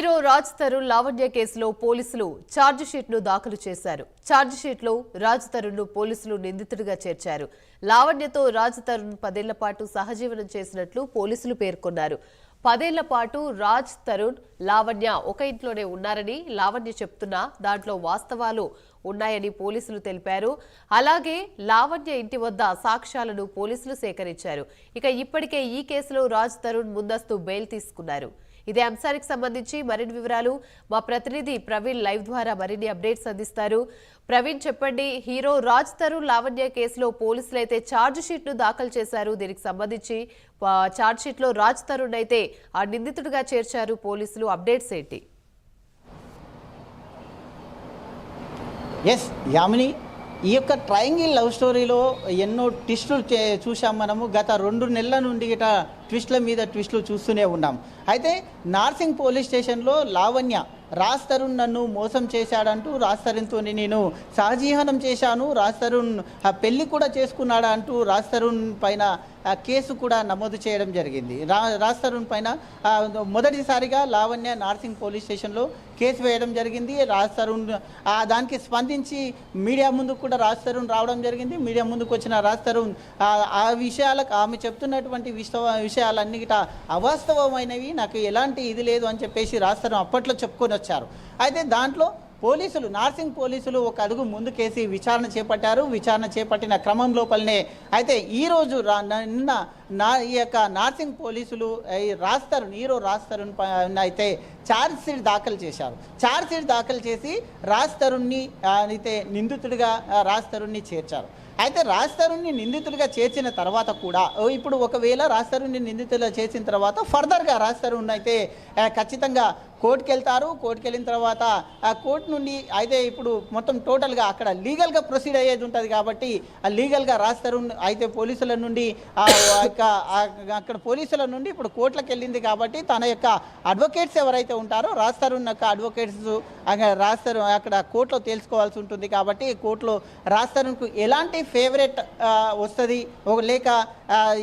Hero Raj Tarun Lavanya కేసులో పోలీసులు ఛార్జిషీట్ను ను దాఖలు చేశారు. ఛార్జిషీట్లో రాజ్ తరుణ్ను పోలీసులు నిందితుడిగా చేర్చారు. లావణ్యతో రాజ్ తరుణ్ పదేళ్ళ పాటు సహజీవనం చేసినట్లు పోలీసులు పేర్కొన్నారు. పదేళ్ళ పాటు రాజ్ తరుణ్ లావణ్య ఒక ఇంట్లోనే ఉన్నారని లావణ్య చెప్తున్నా దాంట్లో వాస్తవాలు ఉన్నాయని పోలీసులు తెలిపారు. అలాగే లావణ్య ఇంటి వద్ద సాక్ష్యాలను పోలీసులు సేకరించారు. ఇక ఇప్పటికే ఈ కేసులో రాజ్ తరుణ్ ముందస్తు బెయిల్ తీసుకున్నారు. ఇదే అంశానికి సంబంధించి మరిన్ని వివరాలు మా ప్రతినిధి ప్రవీణ్ లైవ్ ద్వారా మరిన్ని అప్డేట్స్ అందిస్తారు. ప్రవీణ్ చెప్పండి హీరో రాజ్ తరుణ్ లావణ్య కేసులో పోలీసులు అయితే ఛార్జ్ షీట్ను దాఖలు చేశారు. దీనికి సంబంధించి ఆ, ఛార్జ్ షీట్లో రాజ్ తరుణ్ అయితే ఆ నిందితుడిగా చేర్చారు పోలీసులు. అప్డేట్స్ ఏంటి? ఎస్ యామిని ఈ యొక్క ట్రయాంగిల్ లవ్ స్టోరీలో ఎన్నో ట్విస్టులు చే- మనము. గత రెండు నెలల నుండి ఇట ట్విస్ట్ల మీద ట్విస్టులు చూస్తూనే ఉన్నాం. అయితే నార్సింగ్ పోలీస్ స్టేషన్లో లావణ్య రాజ్ తరుణ్ నన్ను మోసం చేశాడంటూ రాజ్ తరుణ్తో నేను సహజీవనం చేశాను. రాజ్ తరుణ్ ఆ పెళ్ళి కూడా చేసుకున్నాడా అంటూ రాజ్ తరుణ్ పైన కేసు కూడా నమోదు చేయడం జరిగింది. రా రాజ్ తరుణ్ పైన మొదటిసారిగా లావణ్య నార్సింగ్ పోలీస్ స్టేషన్లో కేసు వేయడం జరిగింది. రాజ్ తరుణ్ ఆ, దానికి స్పందించి మీడియా ముందుకు కూడా రాజ్ తరుణ్ రావడం జరిగింది. మీడియా ముందుకు వచ్చిన రాజ్ తరుణ్ ఆ, విషయాలకు ఆమె చెప్తున్నటువంటి విశ్వ విషయాలన్నీ గిట అవాస్తవమైనవి. నాకు ఎలాంటి ఇది లేదు అని చెప్పేసి రాజ్ తరుణ్ అప్పట్లో చెప్పుకొని వచ్చారు. అయితే దాంట్లో పోలీసులు నార్సింగ్ పోలీసులు ఒక అడుగు ముందుకేసి విచారణ చేపట్టారు. విచారణ చేపట్టిన క్రమం లోపలనే అయితే ఈరోజు రా నిన్న నా ఈ యొక్క నార్సింగ్ పోలీసులు ఈ రాస్తారు నీరో రాస్తారుని అయితే ఛార్జ్ షీట్ దాఖలు చేశారు. ఛార్జ్ షీట్ దాఖలు చేసి రాజ్ తరుణ్ని అయితే నిందితుడిగా రాస్తరుణ్ణి రాజ్ తరుణ్ని చేర్చారు. అయితే రాజ్ తరుణ్ని నిందితుడిగా చేర్చిన తర్వాత కూడా ఇప్పుడు ఒకవేళ రాజ్ తరుణ్ని నిందితులుగా చేసిన తర్వాత ఫర్దర్గా రాజ్ తరుణ్ అయితే ఖచ్చితంగా కోర్టుకి వెళ్తారు కోర్టుకి వెళ్ళిన తర్వాత ఆ కోర్టు నుండి అయితే ఇప్పుడు మొత్తం టోటల్గా అక్కడ లీగల్గా ప్రొసీడ్ అయ్యేది ఉంటుంది కాబట్టి ఆ లీగల్గా రాస్తారు. అయితే పోలీసుల నుండి యొక్క అక్కడ పోలీసుల నుండి ఇప్పుడు కోర్టులకు వెళ్ళింది కాబట్టి తన యొక్క అడ్వకేట్స్ ఎవరైతే ఉంటారో రాస్తారు తరుణ్ యొక్క అడ్వకేట్స్ రాజ్ అక్కడ కోర్టులో తెలుసుకోవాల్సి ఉంటుంది కాబట్టి కోర్టులో రాజ్ తరుణ్కు ఎలాంటి ఫేవరెట్ వస్తుంది? ఒక లేక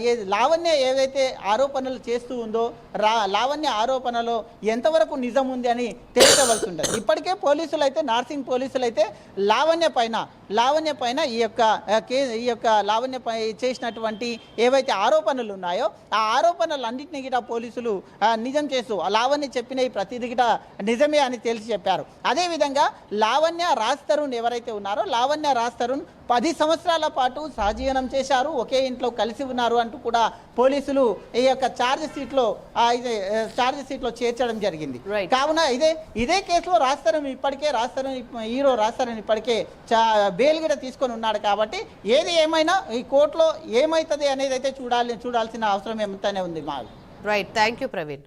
ఏ లావణ్య ఏదైతే ఆరోపణలు చేస్తూ ఉందో రా లావణ్య ఆరోపణలో ఎంతవరకు నిజం ఉంది అని తేల్చవలసి ఉంటుంది ఇప్పటికే పోలీసులు అయితే నార్సింగ్ పోలీసులు అయితే లావణ్య పైన లావణ్య పైన ఈ యొక్క కే ఈ యొక్క లావణ్య పై చేసినటువంటి ఏవైతే ఆరోపణలు ఉన్నాయో ఆ ఆరోపణలన్నింటినీ గిట పోలీసులు నిజం చేస్తూ లావణ్య చెప్పిన ఈ ప్రతిదీ గిట నిజమే అని తెలిసి చెప్పారు అదేవిధంగా లావణ్య రాజ్ తరుణ్ ఎవరైతే ఉన్నారో లావణ్య రాజ్ తరుణ్ పది సంవత్సరాల పాటు సహజీవనం చేశారు ఒకే ఇంట్లో కలిసి ఉన్నారు అంటూ కూడా పోలీసులు ఈ యొక్క ఛార్జ్ షీట్లో ఛార్జ్ షీట్లో చేర్చడం జరిగింది. కావున ఇదే ఇదే కేసులో రాస్తారని ఇప్పటికే రాస్తారని హీరో రాస్తారని ఇప్పటికే చా బెయిల్ కూడా తీసుకొని ఉన్నాడు కాబట్టి ఏది ఏమైనా ఈ కోర్టులో ఏమవుతుంది అనేది అయితే చూడాలి చూడాల్సిన అవసరం ఎంతనే ఉంది మాకు. Right thank you Praveen